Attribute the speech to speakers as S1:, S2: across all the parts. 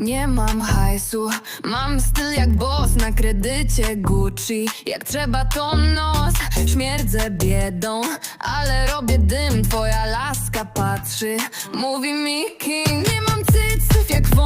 S1: Nie mam hajsu, mam styl jak boss na kredycie Gucci. Jak trzeba to nos, śmierdzę biedą Ale robię dym, twoja laska patrzy. Mówi mi king Nie mam cyców jak w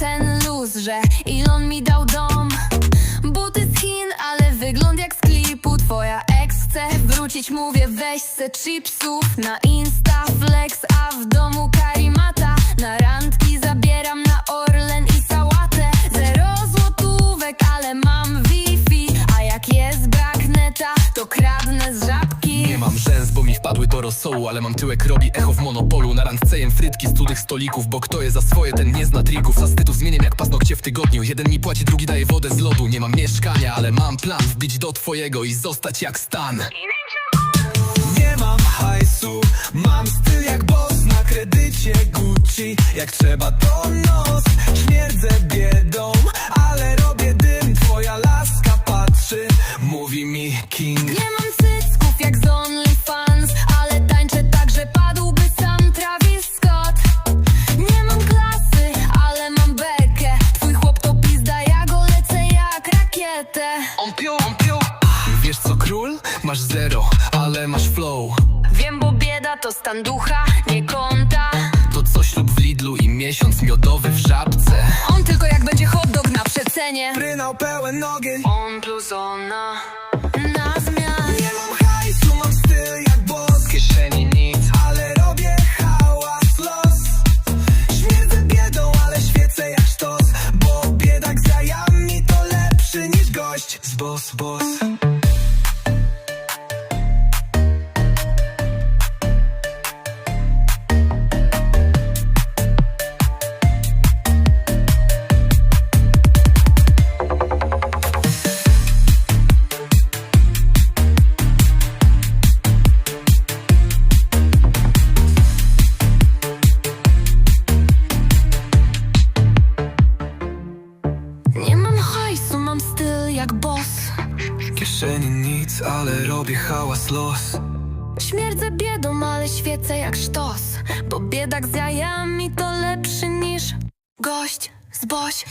S1: ten luz, że Elon mi dał dom. Buty z Chin, ale wygląd jak z klipu. Twoja ex chce wrócić, mówię weź se chipsów Na Insta flex, a w domu karimata mam
S2: rzęs, bo mi wpadły do rosołu Ale mam tyłek, robi echo w monopolu. Na randce jem frytki z cudych stolików Bo kto je za swoje, ten nie zna trików. Za stytów zmieniam jak paznokcie w tygodniu. Jeden mi płaci, drugi daje wodę z lodu. Nie mam mieszkania, ale mam plan Wbić do twojego i zostać jak stan. Nie mam hajsu, mam styl jak boss na kredycie Gucci. Jak trzeba to nos, śmierdzę biedą Ale robię dym, twoja laska patrzy. Mówi mi king On pił, on pił Wiesz co król? Masz zero, ale masz flow.
S1: Wiem, bo bieda to stan ducha, nie konta.
S2: To coś lub w Lidlu i miesiąc miodowy w żabce.
S1: On tylko jak będzie hot dog na przecenie.
S2: Prynał pełen ogień
S1: On plus ona
S2: gość Z boss, boss kieszeni nic, ale robię hałas los.
S1: Śmierdzę biedą, ale świecę jak sztos Bo biedak z jajami to lepszy niż gość z boś